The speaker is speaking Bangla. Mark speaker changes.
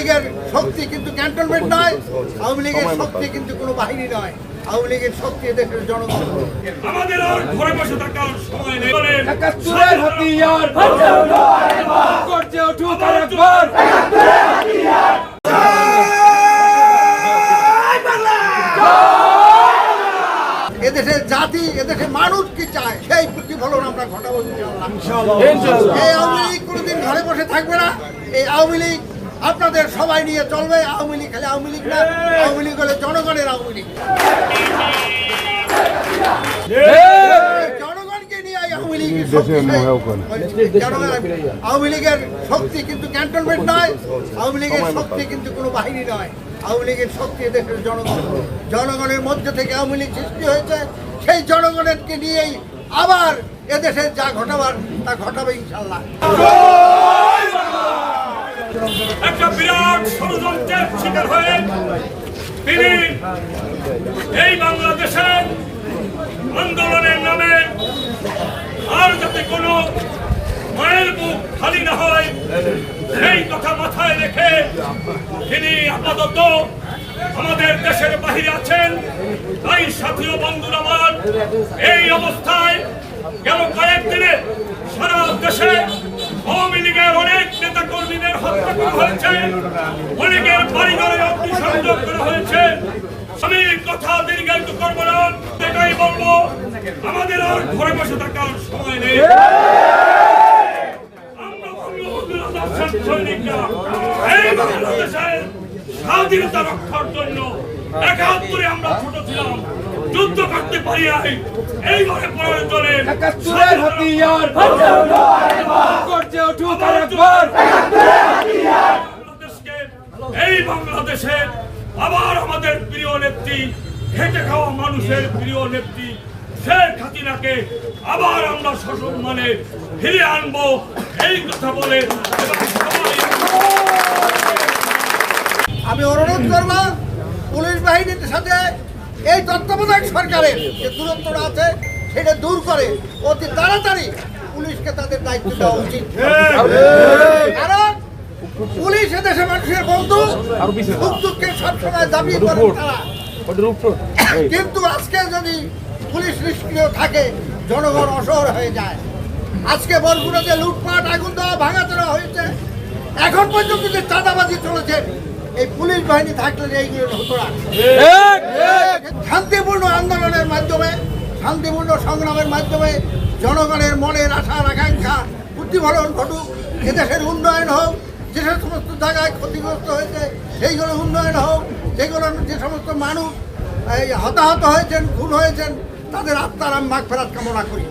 Speaker 1: লীগের শক্তি কিন্তু ক্যান্টনমেন্ট নয় আওয়ামী লীগের শক্তি কিন্তু কোনো বাহিনী নয়। আওয়ামী লীগের শক্তি দেশের জনগণ।
Speaker 2: আমাদের আর ঘরে বসে থাকার সময় নেই।
Speaker 3: একাত্তরের হাতিয়ার। গর্জে উঠুক আরেকবার
Speaker 1: এদেশের জাতি এদেশের মানুষ কি চায়? সেই প্রতিফলন আমরা ঘটাবো ইনশাআল্লাহ। এই আওয়ামী লীগ কোনোদিন ঘরে বসে থাকবে না। এই আওয়ামী লীগ আপনাদের সবাই নিয়ে চলবে আওয়ামী লীগ খালি আওয়ামী লীগ না আওয়ামী লীগ হলে জনগণের আওয়ামী লীগ। আওয়ামী লীগের শক্তি কিন্তু ক্যান্টনমেন্ট নয় আওয়ামী লীগের শক্তি কিন্তু কোনো বাহিনী নয়। আওয়ামী লীগের শক্তি দেশের জনগণ। জনগণের মধ্যে থেকে আওয়ামী লীগ সৃষ্টি হয়েছে সেই জনগণেরকে নিয়েই আবার এদেশে যা ঘটাবার তা ঘটাবে ইনশাল্লাহ
Speaker 2: একটা বিরাট ষড়যন্ত্রের শিকার হয়ে তিনি এই বাংলাদেশের আন্দোলনের নামে আর যাতে কোনো মায়ের বুক খালি না হয়, সেই কথা মাথায় রেখে তিনি আপাতত আমাদের দেশের বাহিরে আছেন। তাই সাথী ও বন্ধুরা আমার, এই অবস্থায় গেল কয়েকদিনে সারা দেশে আওয়ামী লীগের অনেক নেতা কর্মীদের হত্যা করা হয়েছে অনেকের বাড়িঘরে অগ্নিসংযোগ করা হয়েছে। আমি কথা দীর্ঘায়িত করব না এটাই বলব আমাদের আর ঘরে বসে থাকার সময় নেই। এই স্বাধীনতা রক্ষার জন্য একাত্তরে আমরা ছোট ছিলাম যুদ্ধ করতে পারি নাই। এইবারে প্রয়োজনে
Speaker 3: একাত্তরের হাতিয়ার
Speaker 2: আবার আমাদের প্রিয় নেত্রী খেটে খাওয়া মানুষের প্রিয় নেত্রী শেখ হাসিনাকে আবার আমরা সসম্মানে ফিরে আনব। এই কথা বলে
Speaker 1: আমি অনুরোধ করব পুলিশ বাহিনীর সাথে এই তত্ত্বাবধায়ক সরকারের যে দূরত্বটা আছে সেটা দূর করে অতি তাড়াতাড়ি পুলিশকে তাদের দায়িত্ব দেওয়া উচিত। কারণ পুলিশ এদেশে মানুষের বন্ধু সবসময় দাবি করেন তারা। কিন্তু আজকে যদি পুলিশ নিষ্ক্রিয় থাকে জনগণ অসহর হয়ে যায়। আজকে বরগুনাতে লুটপাট আগুন দেওয়া ভাঙা দেওয়া হয়েছে এখন পর্যন্ত যে চাঁদাবাজি চলেছে এই পুলিশ বাহিনী থাকলে যে এইগুলো হতো না। শান্তিপূর্ণ আন্দোলনের মাধ্যমে শান্তিপূর্ণ সংগ্রামের মাধ্যমে জনগণের মনের আশার আকাঙ্ক্ষা প্রতিফলন ঘটুক এদেশের উন্নয়ন হোক যে সমস্ত জায়গায় ক্ষতিগ্রস্ত হয়েছে সেইগুলো উন্নয়ন হোক সেইগুলো যে সমস্ত মানুষ হতাহত হয়েছেন, খুন হয়েছেন, তাদের আত্মারাম মাগ ফেরাত কামনা করি।